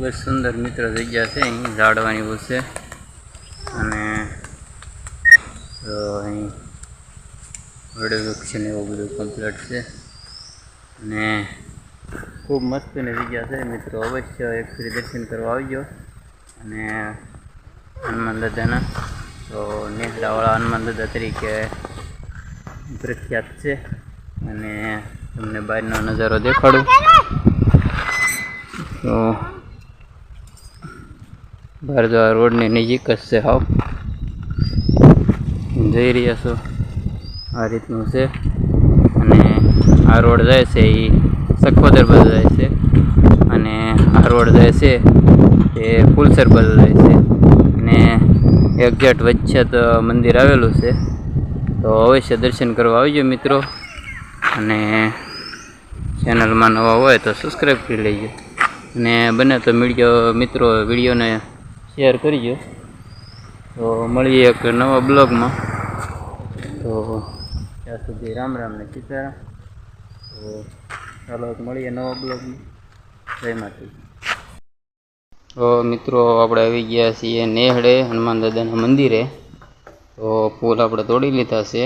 ખૂબ જ સુંદર મિત્ર જગ્યા છે. અહીં ઝાડવાની એવું છે. અને તો અહીં વૃક્ષ ને એવું બધું કમ્પ્લીટ છે. અને ખૂબ મસ્તીની જગ્યા છે મિત્રો. અવશ્ય એક ફરી દર્શન કરવા આવજો. અને હનુમાન દાદાના તો નેહરાવાળા હનુમાન દાદા તરીકે પ્રખ્યાત છે. અને તમને બહારનો નજારો દેખાડું. તો આ રોડની નજીક જ છે હાવ જઈ રહ્યા છો. આ રીતનું છે. અને આ રોડ જાય છે એ સખોદર બાજુ જાય છે. અને આ રોડ જાય છે એ ફૂલસર બાજુ જાય છે. અને એક્ઝેક્ટ વચ્ચે તો મંદિર આવેલું છે. તો અવશ્ય દર્શન કરવા આવજો મિત્રો. અને ચેનલમાં નવા હોય તો સબસ્ક્રાઈબ કરી લેજો. અને બને તો મીડિયો મિત્રો, વિડીયોને શેર કરજો તો મળીએ એક નવા બ્લોગમાં. તો ત્યાં સુધી રામ રામ ને સીતારામ. તો ચાલો મળીએ નવા બ્લોગમાં. જય માતાજી. તો મિત્રો આપણે આવી ગયા છીએ નેહડે હનુમાન દાદાના મંદિરે. તો ફૂલ આપણે તોડી લીધા છે.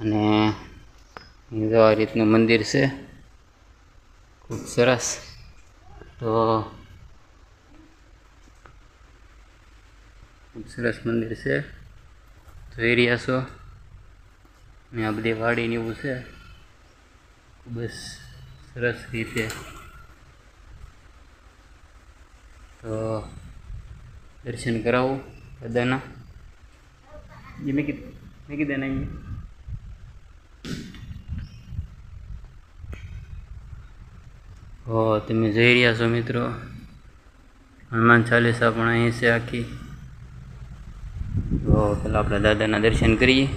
અને આ રીતનું મંદિર છે. ખૂબ સરસ. તો ખૂબ સરસ મંદિર છે. જોઈ રહ્યા છો. ને આ બધી વાડીને એવું છે. ખૂબ જ સરસ રીતે. તો દર્શન કરાવું બધાના જે, મેં કીધું, મેં કીધા નહીં હો, તમે જઈ રહ્યા છો મિત્રો. હનુમાન ચાલીસા પણ અહીં છે આખી. તો પેલા આપણા દાદાના દર્શન કરીએ.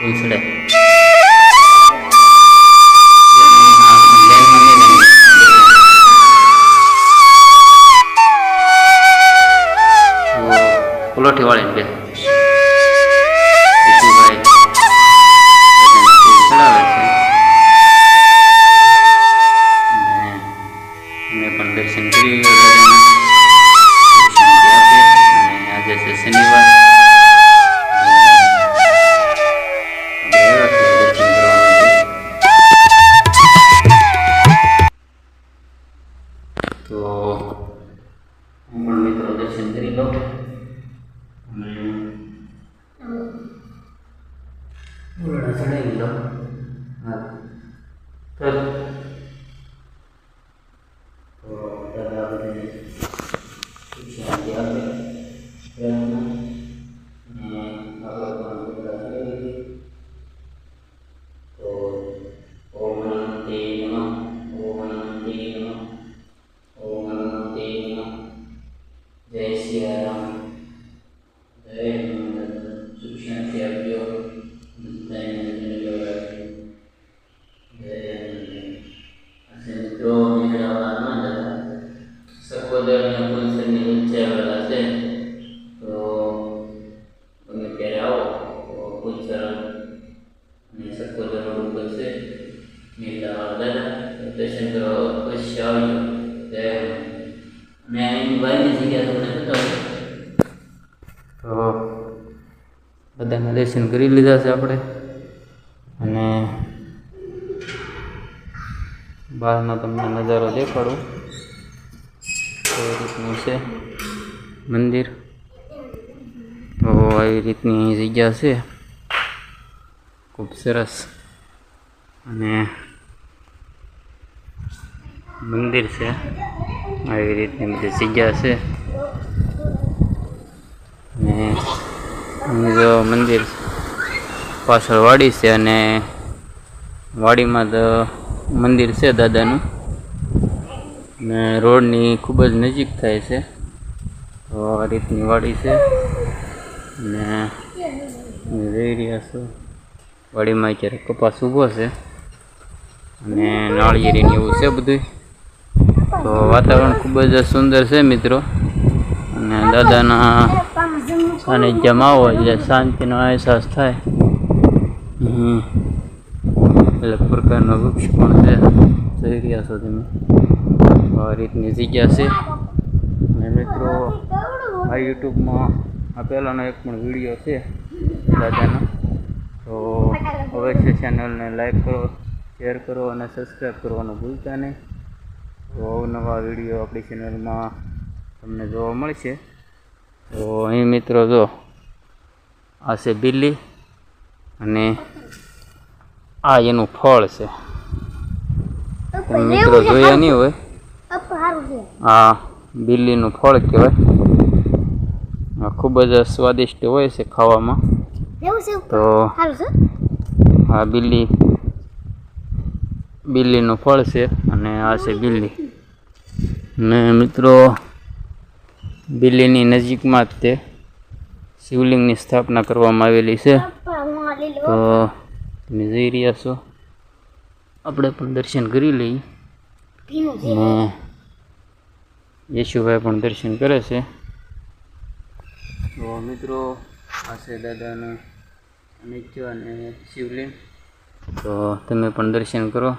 અને ચડે ચાલ બતાવું. તો બધાના દર્શન કરી લીધા છે આપણે. અને બહારનો તમને નજારો દેખાડું. એ રીતનું છે મંદિર? તો આવી રીતની જગ્યા છે. ખૂબ સરસ. અને મંદિર છે. આવી રીતની બધી જગ્યા છે. ને જો મંદિર પાછળ વાડી છે અને વાડીમાં તો મંદિર છે દાદાનું. ને રોડની ખૂબ જ નજીક થાય છે. તો આ રીતની વાડી છે. ને જઈ રહ્યા છું. વાડીમાં અત્યારે કપાસ ઊભો છે. અને નાળિયેરીને એવું છે બધું તો વાતાવરણ ખૂબ જ સુંદર છે મિત્રો. અને દાદાના સાનિધ્યમાં આવો એટલે શાંતિનો અહેસાસ થાય. અલગ પ્રકારનો વૃક્ષ પણ છે. જોઈ રહ્યા છો તમે. આ રીતની જગ્યા છે. અને મિત્રો, આ યુટ્યુબમાં આ પહેલાંનો એક પણ વીડિયો છે દાદાનો. તો અવશ્ય ચેનલને લાઈક કરો શેર કરો અને સબસ્ક્રાઈબ કરવાનું ભૂલતા નહીં. તો અવનવા વીડિયો આપણી ચેનલમાં તમને જોવા મળશે. તો અહીં મિત્રો જો આ છે બિલ્લી અને આ એનું ફળ છે. મિત્રો જોયા નહીં હોય? આ બિલ્લીનું ફળ કહેવાય. આ ખૂબ જ સ્વાદિષ્ટ હોય છે ખાવામાં. તો આ બિલ્લી બિલ્લીનું ફળ છે અને આ છે બિલ્લી ને મિત્રો બિલ્લીની નજીકમાં જ તે શિવલિંગની સ્થાપના કરવામાં આવેલી છે. તો તમે જઈ રહ્યા છો. આપણે પણ દર્શન કરી લઈએ. ને યેશુભાઈ પણ દર્શન કરે છે. તો મિત્રો, આ છે દાદાનું અને શિવલિંગ. તો તમે પણ દર્શન કરો.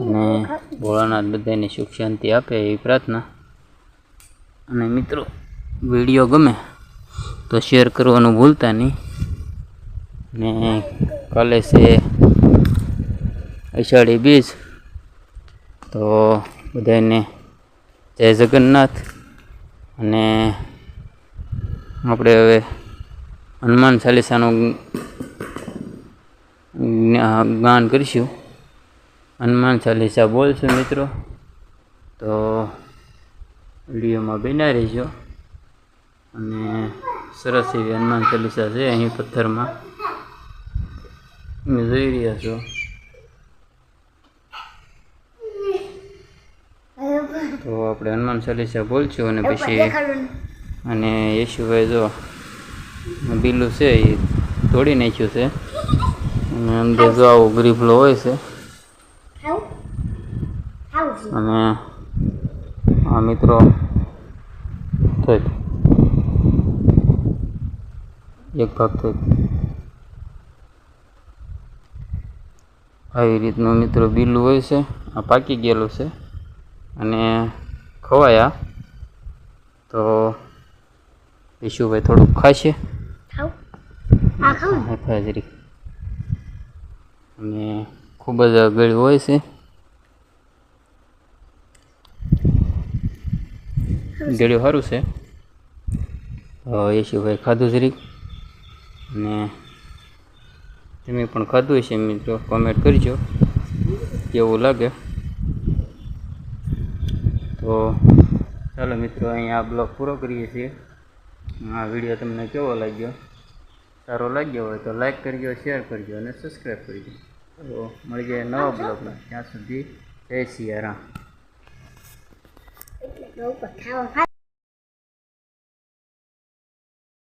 અને ભોળાનાથ બધાને સુખ શાંતિ આપે એવી પ્રાર્થના. અને મિત્રો, વીડિયો ગમે તો શેર કરવાનું ભૂલતા નહીં. ને કાલે છે અષાઢી બીજ. તો બધાને જય જગન્નાથ. અને આપણે હવે હનુમાન ચાલીસાનું જ્ઞા- ગાન કરીશું. હનુમાન ચાલીસા બોલશું મિત્રો. તો વિડીયોમાં બિના રહીજો. અને સરસ એવી હનુમાન ચાલીસા છે અહીં પથ્થરમાં. તમે જોઈ રહ્યા છો. તો આપણે હનુમાન ચાલીસા બોલશું અને પછી અને યેશુભાઈ જો બિલું છે એ તોડી નાખ્યું છે. અને અંદર જો આવું ગ્રીફલો હોય છે. અને આ મિત્રો થઈ એક ભાગ થઈ આવી રીતનું મિત્રો બીલું હોય છે આ પાકી ગયેલું છે અને ખવાયા. તો ઈશુભાઈ થોડુંક ખાશે. હાજરી અને ખૂબ જ ગળ્યું હોય છે. ગળ્યું સારું છે. એ સિવાય ખાધું જરીક. અને તમે પણ ખાધું હશે મિત્રો કોમેન્ટ કરજો, કેવું લાગે. તો ચાલો મિત્રો, અહીંયા આ બ્લોગ પૂરો કરીએ છીએ. આ વીડિયો તમને કેવો લાગ્યો? સારો લાગ્યો હોય તો લાઈક કરજો શેર કરજો અને સબસ્ક્રાઈબ કરજો. તો મળી જાય નવા બ્લોગમાં. ત્યાં સુધી જય સિયારામ. 如果他我发